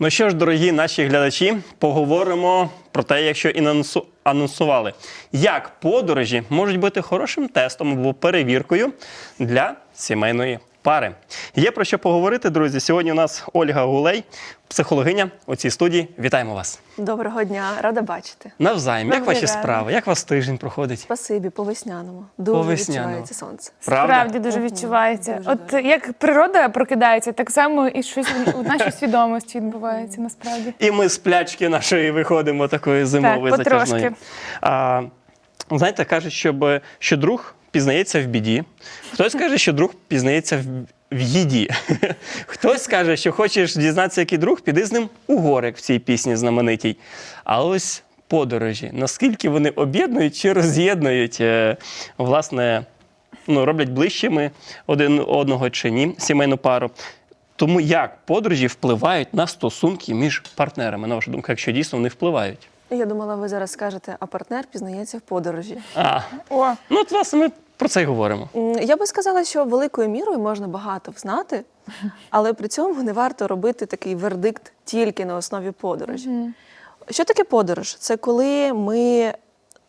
Ну що ж, дорогі наші глядачі, поговоримо про те, якщо і анонсу- анонсували, як подорожі можуть бути хорошим тестом або перевіркою для сімейної пари. Є про що поговорити, друзі. Сьогодні у нас Ольга Гулей, психологиня у цій студії. Вітаємо вас. Доброго дня, рада бачити. Навзаєм, як ваші справи? Як вас тиждень проходить? Спасибі, по весняному. Дуже По весняному. відчувається сонце. Правда? Справді дуже відчувається. Дуже, От дуже. як природа прокидається, так само і щось у нашій свідомості відбувається насправді. І ми з плячки нашої виходимо такої зимової Так, потрошки. затяжної. А, знаєте, кажуть, щоб, що друг пізнається в біді. Хтось каже, що друг пізнається в, в їді. Хтось каже, що хочеш дізнатися, який друг, піди з ним у гори, як в цій пісні знаменитій. А ось подорожі, наскільки вони об'єднують чи роз'єднують, е, власне, ну, роблять ближчими один одного чи ні, сімейну пару. Тому як подорожі впливають на стосунки між партнерами, на вашу думку, якщо дійсно вони впливають? Я думала, ви зараз скажете, а партнер пізнається в подорожі. А, О, ну от власне ми про це й говоримо. Я би сказала, що великою мірою можна багато знати, але при цьому не варто робити такий вердикт тільки на основі подорожі. Що таке подорож? Це коли ми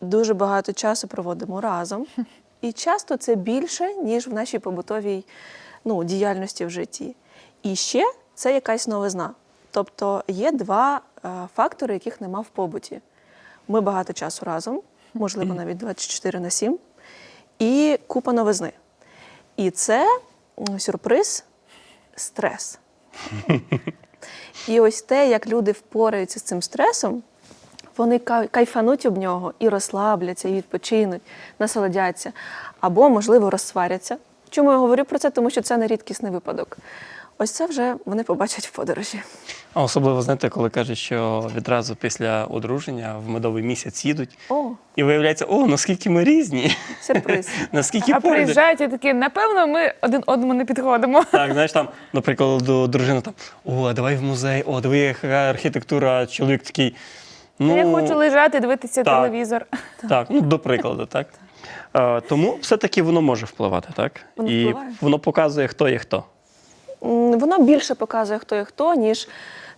дуже багато часу проводимо разом, і часто це більше, ніж в нашій побутовій ну, діяльності в житті. І ще це якась новизна. Тобто є два е, фактори, яких нема в побуті. Ми багато часу разом, можливо, навіть 24 на 7, і купа новизни. І це сюрприз, стрес. І ось те, як люди впораються з цим стресом, вони кайфануть об нього і розслабляться, і відпочинуть, насолодяться, або, можливо, розсваряться. Чому я говорю про це? Тому що це не рідкісний випадок. Ось це вже вони побачать в подорожі. А особливо, знаєте, коли кажуть, що відразу після одруження в медовий місяць їдуть, О, і виявляється, о, наскільки ми різні, сюрприз. наскільки а погляди. приїжджають і такі, напевно, ми один одному не підходимо. Так, знаєш, там, наприклад, до дружини там, о, давай в музей, о, диви, яка архітектура, чоловік такий. Ну, Я хочу лежати, дивитися так. телевізор. Так, ну до прикладу, так. Е, тому все-таки воно може впливати, так? Воно І впливає. воно показує, хто є хто. М, Воно більше показує, хто є хто, ніж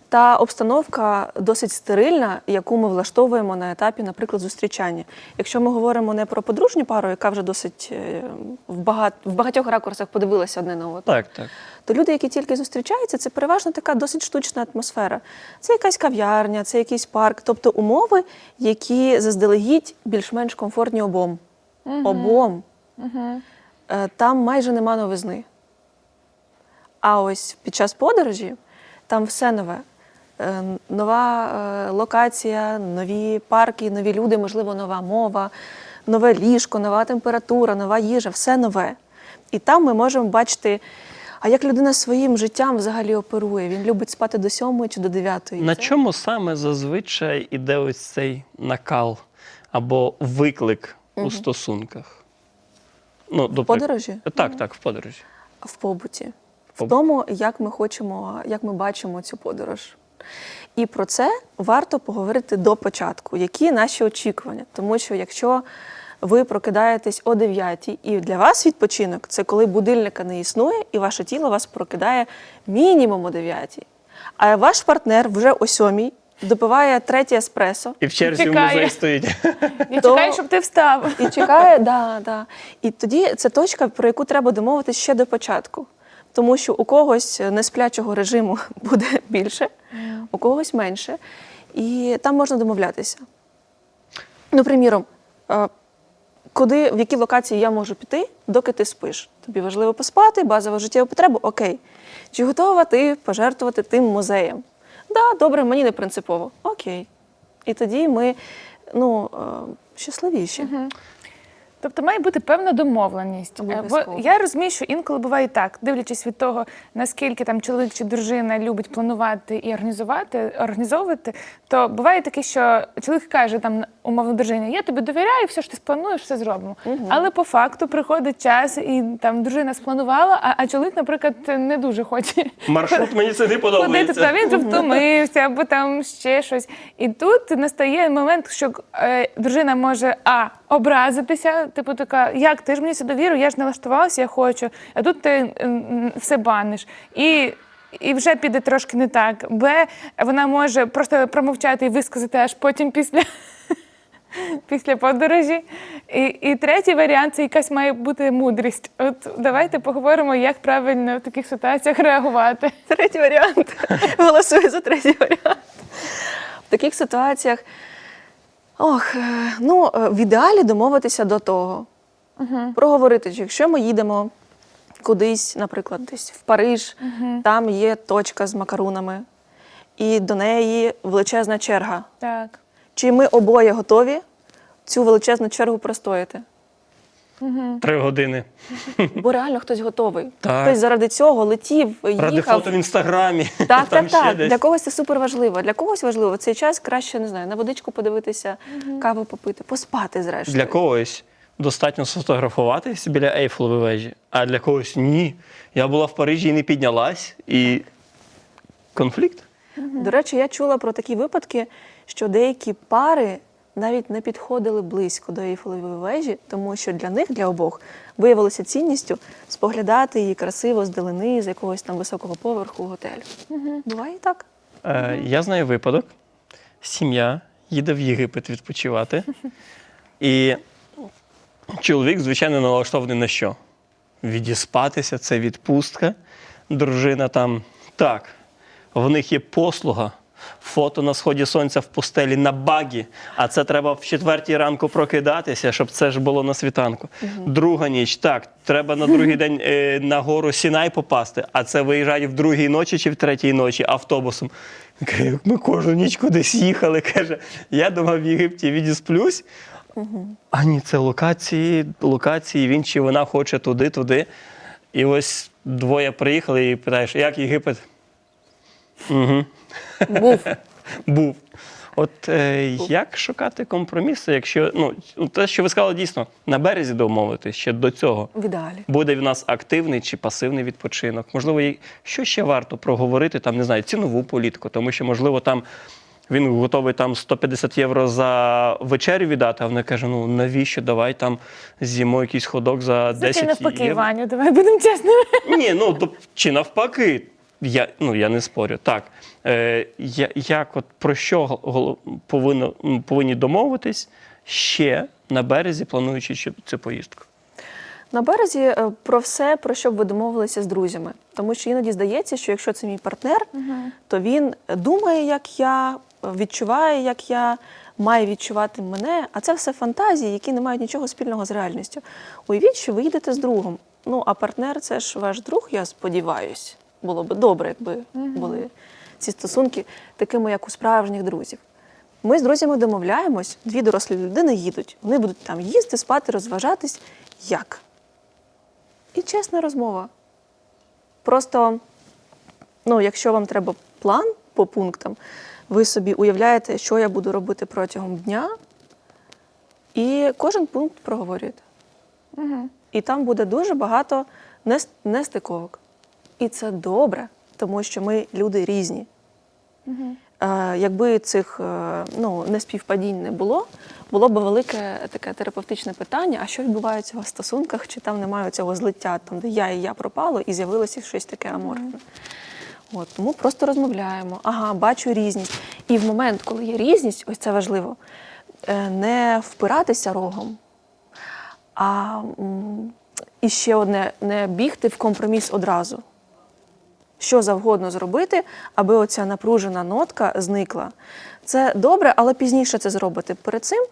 та обстановка досить стерильна, яку ми влаштовуємо на етапі, наприклад, зустрічання. Якщо ми говоримо не про подружню пару, яка вже досить е, в, багат, в багатьох ракурсах подивилася одне на одного, Так, так. то люди, які тільки зустрічаються, це переважно така досить штучна атмосфера. Це якась кав'ярня, це якийсь парк, тобто умови, які заздалегідь більш-менш комфортні обом. Обом. Е, Там майже нема новизни. А ось під час подорожі там все нове. Е, Нова е, локація, нові парки, нові люди, можливо, нова мова, нове ліжко, нова температура, нова їжа, все нове. І там ми можемо бачити, а як людина своїм життям взагалі оперує. Він любить спати до сьомої чи до дев'ятої. На чому саме зазвичай іде ось цей накал або виклик у стосунках? Ну, В подорожі? Так, так, в подорожі. В побуті, в тому, як ми хочемо, як ми бачимо цю подорож. І про це варто поговорити до початку, які наші очікування. Тому що якщо ви прокидаєтесь о 9 і для вас відпочинок це коли будильника не існує, і ваше тіло вас прокидає мінімум о 9. А ваш партнер вже о 7 допиває третє еспресо І в черзі в музей стоїть. Я То- чекаю, щоб ти встав. і чекає, да, да. І тоді це точка, про яку треба домовитись ще до початку. Тому що у когось несплячого режиму буде більше, у когось менше. І там можна домовлятися. Ну, приміром, е, куди, в які локації я можу піти, доки ти спиш. Тобі важливо поспати, базова життєва потреба, окей. Чи готова ти пожертвувати тим музеєм? Да, добре, мені не принципово. Окей. І тоді ми ну, е, щасливіші. Тобто має бути певна домовленість. Е. Бо я розумію, що інколи буває так, дивлячись від того, наскільки там чоловік чи дружина любить планувати і організувати, організовувати, то буває таке, що чоловік каже там умовно дружині, я тобі довіряю, все що ти сплануєш, все зробимо. Але по факту приходить час, і там дружина спланувала, а, а чоловік, наприклад, не дуже хоче. Маршрут мені це не Ходити, подобається. та він вже втомився, або там ще щось. І тут настає момент, що е, дружина може а образитися, типу така, як ти ж мені це довірив, я ж налаштувалася, я хочу, а тут ти м, все баниш. І і вже піде трошки не так. Б, вона може просто промовчати і висказати аж потім після, після подорожі. І, і третій варіант це якась має бути мудрість. От давайте поговоримо, як правильно в таких ситуаціях реагувати. Третій варіант. Голосую за третій варіант. В таких ситуаціях, ох, е, ну, е, в ідеалі домовитися до того. Проговорити, що якщо ми їдемо кудись, наприклад, десь в Париж, там є точка з макарунами, і до неї величезна черга. Так. Чи ми обоє готові цю величезну чергу простояти? Три години. Бо реально хтось готовий. Так. Хтось заради цього летів, Ради їхав. фото в інстаграмі. Так, там так, ще так. десь. Для когось це супер важливо. Для когось важливо в цей час краще не знаю, на водичку подивитися, каву попити, поспати зрештою. Для когось достатньо сфотографуватись біля Ейфелевої вежі, а для когось ні. Я була в Парижі і не піднялась, і конфлікт. До речі, я чула про такі випадки, що деякі пари навіть не підходили близько до Ейфелевої вежі, тому що для них, для обох, виявилося цінністю споглядати її красиво з далини, з якогось там високого поверху готелю. Буває і так. Е, я знаю випадок. Сім'я їде в Єгипет відпочивати. І чоловік, звичайно, налаштований на що? Відіспатися, це відпустка. Дружина там. Так, в них є послуга. Фото на сході сонця в пустелі на багі, а це треба в четвертій ранку прокидатися, щоб це ж було на світанку. Друга ніч, так, треба на другий день е, на гору Сінай попасти, а це виїжджає в другій ночі чи в третій ночі автобусом. Каже, Ми кожну ніч кудись їхали. Каже, я думав в Єгипті відісплюсь. А ні, це локації, локації, він чи вона хоче туди, туди. І ось двоє приїхали і питаєш, як Єгипет? Угу. Був. Був. От е, як шукати компроміси, якщо ну те, що ви сказали, дійсно на березі домовитись ще до цього. В ідеалі. Буде в нас активний чи пасивний відпочинок? Можливо, і що ще варто проговорити, там не знаю, цінову політику, тому що, можливо, там він готовий там 150 євро за вечерю віддати, а вона каже: ну навіщо? Давай там з'їмо якийсь ходок за Це 10 ти навпаки, євро. Ваню, давай будемо чесними. Ні, ну чи навпаки, я, ну, я не спорю. Так. Е, я, як от про що повинно, повинні домовитись ще на березі, плануючи цю, поїздку? На березі е, про все, про що б ви домовилися з друзями. Тому що іноді здається, що якщо це мій партнер, то він думає, як я, відчуває, як я, має відчувати мене. А це все фантазії, які не мають нічого спільного з реальністю. Уявіть, що ви їдете з другом. Ну, а партнер це ж ваш друг, я сподіваюсь. Було б добре, якби були ці стосунки такими, як у справжніх друзів. Ми з друзями домовляємось, дві дорослі людини їдуть. Вони будуть там їсти, спати, розважатись. Як? І чесна розмова. Просто, ну, якщо вам треба план по пунктам, ви собі уявляєте, що я буду робити протягом дня, і кожен пункт проговорюєте. І там буде дуже багато нес- нестиковок. І це добре, тому що ми люди різні. Е, якби цих е, ну, неспівпадінь не було, було б велике таке терапевтичне питання: а що відбувається в стосунках, чи там немає цього злиття, там, де я і я пропало, і з'явилося щось таке аморфне. От, тому просто розмовляємо. Ага, бачу різність. І в момент, коли є різність, ось це важливо, е, не впиратися рогом, а і ще одне не бігти в компроміс одразу. Що завгодно зробити, аби оця напружена нотка зникла. Це добре, але пізніше це зробити. Перед цим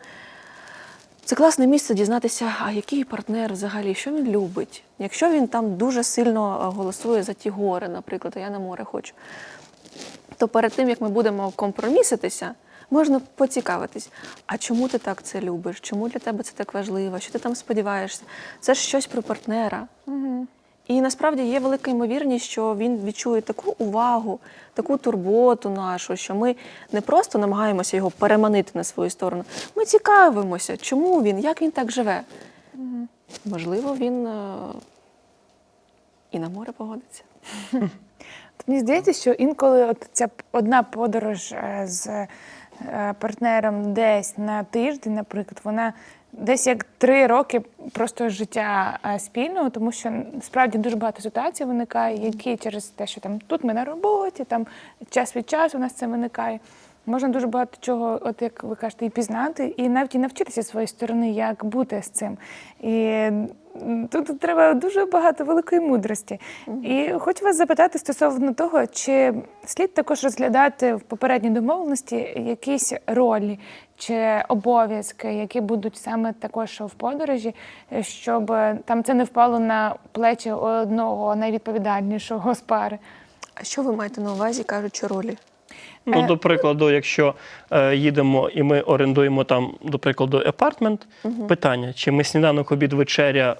це класне місце дізнатися, а який партнер взагалі, що він любить. Якщо він там дуже сильно е, голосує за ті гори, наприклад, а я на море хочу, то перед тим, як ми будемо компроміситися, можна поцікавитись, а чому ти так це любиш? Чому для тебе це так важливо? Що ти там сподіваєшся? Це ж щось про партнера. І насправді є велика ймовірність, що він відчує таку увагу, таку турботу нашу, що ми не просто намагаємося його переманити на свою сторону. Ми цікавимося, чому він, як він так живе. Можливо, він е, і на море погодиться. Мені здається, що інколи от ця одна подорож е, з е, партнером десь на тиждень, наприклад, вона десь як три роки просто життя е, спільного, тому що справді дуже багато ситуацій виникає, які через те, що там тут ми на роботі, там час від часу у нас це виникає. Можна дуже багато чого, от як ви кажете, і пізнати, і навіть і навчитися зі своєї сторони, як бути з цим. І тут треба дуже багато великої мудрості. І хочу вас запитати стосовно того, чи слід також розглядати в попередній домовленості якісь ролі чи обов'язки, які будуть саме також в подорожі, щоб там це не впало на плечі одного найвідповідальнішого з пари. А що ви маєте на увазі, кажучи ролі? Ну, Е, до прикладу, якщо е, їдемо і ми орендуємо там, до прикладу, апартмент, питання: чи ми сніданок, обід, вечеря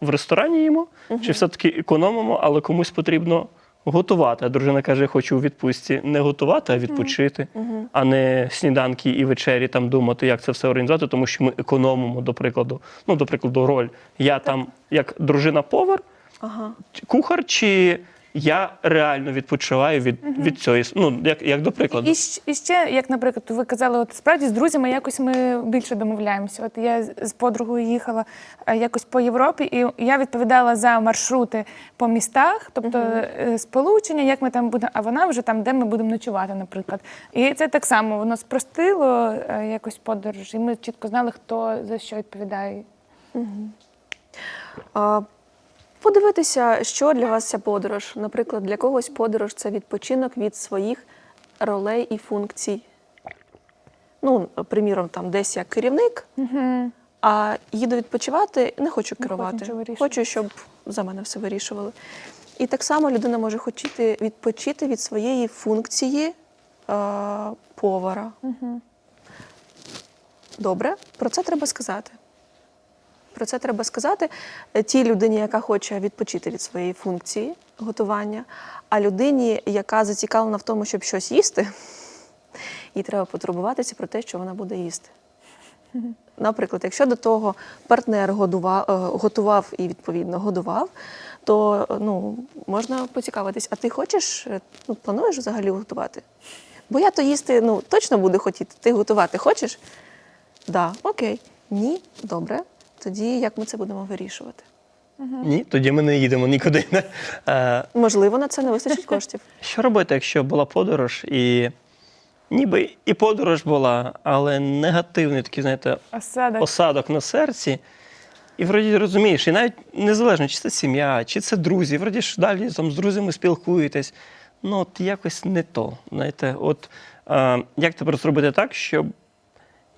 в ресторані їмо, чи все-таки економимо, але комусь потрібно готувати. А дружина каже: я хочу у відпустці не готувати, а відпочити, а не сніданки і вечері там думати, як це все організувати, тому що ми економимо, до прикладу. Ну, до прикладу, роль. Я там як дружина-повар, Ага. кухар, чи я реально відпочиваю від, від цього. Ну, як, як до прикладу. І, і ще, як, наприклад, ви казали, от справді з друзями якось ми більше домовляємося. От я з- подругою їхала е, якось по Європі, і я відповідала за маршрути по містах, тобто е, сполучення, як ми там будемо, а вона вже там, де ми будемо ночувати, наприклад. І це так само воно спростило е, якось подорож, і ми чітко знали, хто за що відповідає. А, подивитися, що для вас ця подорож. Наприклад, для когось подорож це відпочинок від своїх ролей і функцій. Ну, приміром, там десь я керівник, а їду відпочивати, не хочу керувати. хочу хочу, щоб за мене все вирішували. І так само людина може хотіти відпочити від своєї функції е, повара. Добре, про це треба сказати. Про це треба сказати е, тій людині, яка хоче відпочити від своєї функції готування, а людині, яка зацікавлена в тому, щоб щось їсти, їй треба потурбуватися про те, що вона буде їсти. Наприклад, якщо до того партнер годував, готував і відповідно годував, то е, ну, можна поцікавитись, а ти хочеш, е, ну, плануєш взагалі готувати? Бо я то їсти ну, точно буду хотіти. Ти готувати хочеш? Да, окей. Ні, добре. Тоді як ми це будемо вирішувати? Ні, тоді ми не їдемо нікуди. Е, Можливо, на це не вистачить коштів. Що робити, якщо була подорож, і ніби і подорож була, але негативний такий, знаєте, Осадок. осадок на серці. І вроді розумієш, і навіть незалежно, чи це сім'я, чи це друзі, вроді ж далі там з друзями спілкуєтесь. Ну, от якось не то. Знаєте, от е, як тепер зробити так, щоб.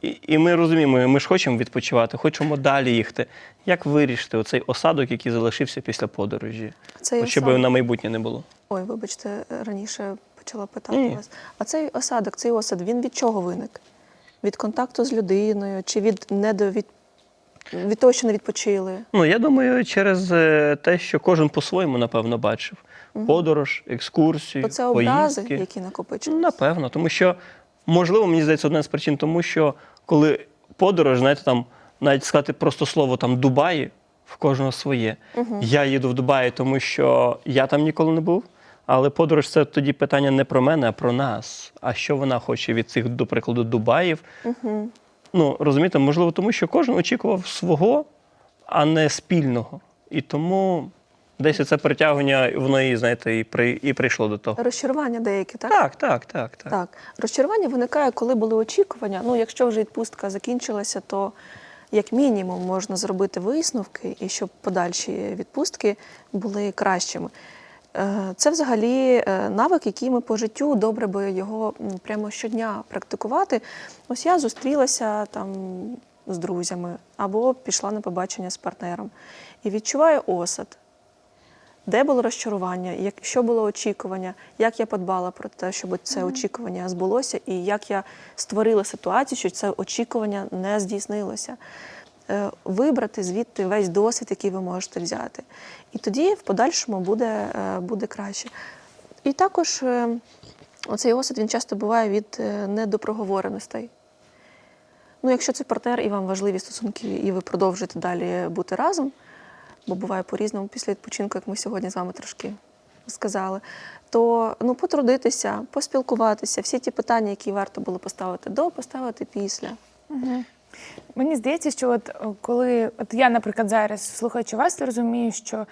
І, і ми розуміємо, ми ж хочемо відпочивати, хочемо далі їхати. Як вирішити оцей осадок, який залишився після подорожі? Цей щоб осадок- на майбутнє не було. Ой, вибачте, раніше почала питати Ні. вас. А цей осадок, цей осад, він від чого виник? Від контакту з людиною, чи від недовід... від того, що не відпочили? Ну, я думаю, через е, те, що кожен по-своєму, напевно, бачив. Подорож, екскурсію, То це образи, поїздки. які накопичились? Напевно, тому що, можливо, мені здається, одна з причин, тому що коли подорож, знаєте, там навіть сказати просто слово там Дубаї, в кожного своє. Я їду в Дубаї, тому що я там ніколи не був. Але подорож це тоді питання не про мене, а про нас. А що вона хоче від цих, до прикладу, Дубаїв? Ну, розумієте, можливо, тому що кожен очікував свого, а не спільного. І тому десь це притягування, воно і, знаєте, і, при, і прийшло до того. Розчарування деякі, так? Так, так, так, так. Так, розчарування виникає, коли були очікування. Ну, якщо вже відпустка закінчилася, то як мінімум можна зробити висновки, і щоб подальші відпустки були кращими. Е, Це взагалі е, навик, який ми по життю добре би його прямо щодня практикувати. Ось я зустрілася там з друзями або пішла на побачення з партнером і відчуваю осад. Де було розчарування, як, що було очікування, як я подбала про те, щоб це очікування збулося, і як я створила ситуацію, що це очікування не здійснилося. Е, Вибрати звідти весь досвід, який ви можете взяти. І тоді в подальшому буде, е, буде краще. І також е, оцей осад він часто буває від недопроговореностей. Ну, якщо це партнер і вам важливі стосунки, і ви продовжуєте далі бути разом, бо буває по-різному після відпочинку, як ми сьогодні з вами трошки сказали, то ну, потрудитися, поспілкуватися, всі ті питання, які варто було поставити до, поставити після. Мені здається, що от коли от я, наприклад, зараз слухаючи вас, розумію, що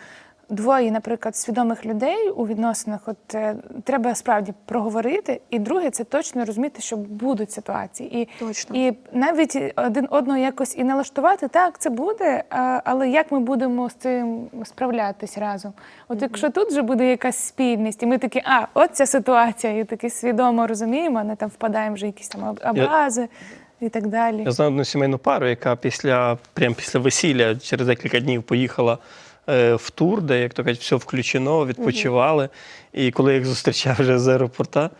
двоє, наприклад, свідомих людей у відносинах, от е, треба справді проговорити. І друге, це точно розуміти, що будуть ситуації. І, Точно. і навіть один одного якось і налаштувати, так, це буде, а, але як ми будемо з цим справлятись разом? От якщо тут вже буде якась спільність, і ми такі, а, от ця ситуація, і таки свідомо розуміємо, а не там впадаємо вже в якісь там образи. І так далі. Я знаю одну сімейну пару, яка після, прям після весілля через декілька днів поїхала в тур, де, як то кажуть, все включено, відпочивали. І коли я їх зустрічав вже з аеропорта,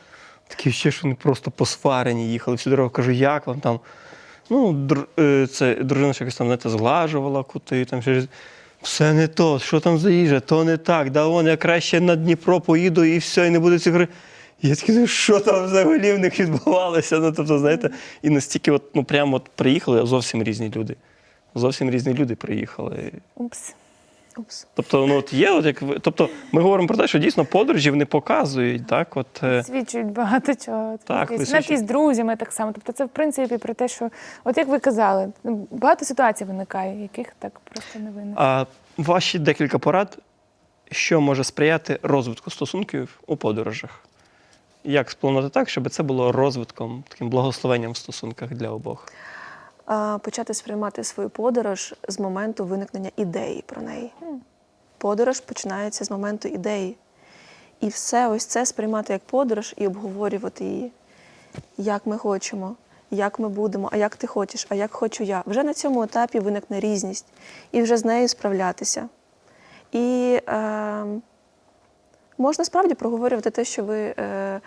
такі ще, що вони просто посварені їхали. Всю дорогу кажу, як вам там? Ну, е, це дружина ще якось там знаєте, зглажувала кути, там щось. Все не то, що там за їжа, то не так. Да вон я краще на Дніпро поїду і все, і не буде цих. Я такий, «Ну, що там взагалі в них відбувалося? Ну, тобто, знаєте, і настільки, от, ну прямо от приїхали зовсім різні люди. Зовсім різні люди приїхали. Упс. Тобто, ну от є, от як ви. Тобто, ми говоримо про те, що дійсно подорожі вони показують, так, от. е, Свідчують багато чого. Так, Якісь- висвічують. навіть із друзями так само. Тобто це в принципі про те, що, от як ви казали, ну, багато ситуацій виникає, яких так просто не виникне. А ваші декілька порад, що може сприяти розвитку стосунків у подорожах? Як спланувати так, щоб це було розвитком, таким благословенням в стосунках для обох? Почати сприймати свою подорож з моменту виникнення ідеї про неї. Подорож починається з моменту ідеї. І все ось це сприймати як подорож і обговорювати її, як ми хочемо, як ми будемо, а як ти хочеш, а як хочу я. Вже на цьому етапі виникне різність, і вже з нею справлятися. І е, можна справді проговорювати те, що ви е,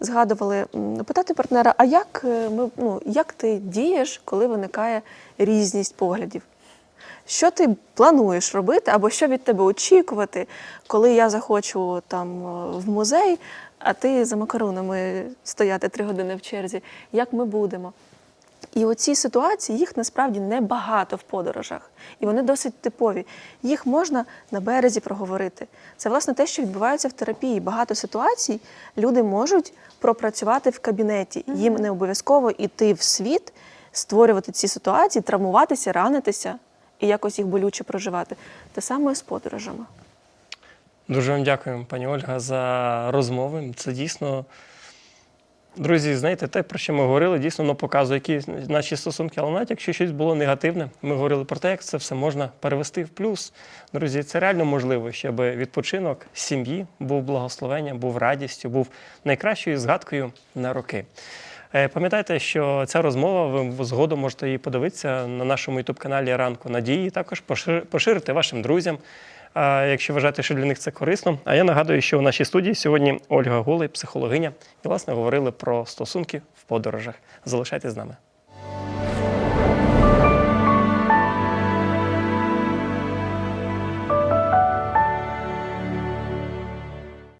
згадували, питати партнера, а як, е, ми, ну, як ти дієш, коли виникає різність поглядів? Що ти плануєш робити, або що від тебе очікувати, коли я захочу там е, в музей, а ти за макаронами стояти три години в черзі? Як ми будемо? І оці ситуації, їх насправді небагато в подорожах, і вони досить типові. Їх можна на березі проговорити. Це власне те, що відбувається в терапії. Багато ситуацій люди можуть пропрацювати в кабінеті. Їм не обов'язково йти в світ, створювати ці ситуації, травмуватися, ранитися і якось їх болюче проживати. Те саме з подорожами. Дуже вам дякую, пані Ольга, за розмови. Це дійсно. Друзі, знаєте, те, про що ми говорили, дійсно воно показує, які наші стосунки. Але навіть якщо щось було негативне, ми говорили про те, як це все можна перевести в плюс. Друзі, це реально можливо, щоб відпочинок сім'ї був благословенням, був радістю, був найкращою згадкою на роки. Е, Пам'ятайте, що ця розмова, ви згодом можете її подивитися на нашому ютуб-каналі Ранку Надії. Також поширити вашим друзям, якщо вважаєте, що для них це корисно. А я нагадую, що у нашій студії сьогодні Ольга Голий, психологиня, і власне говорили про стосунки в подорожах. Залишайтесь з нами.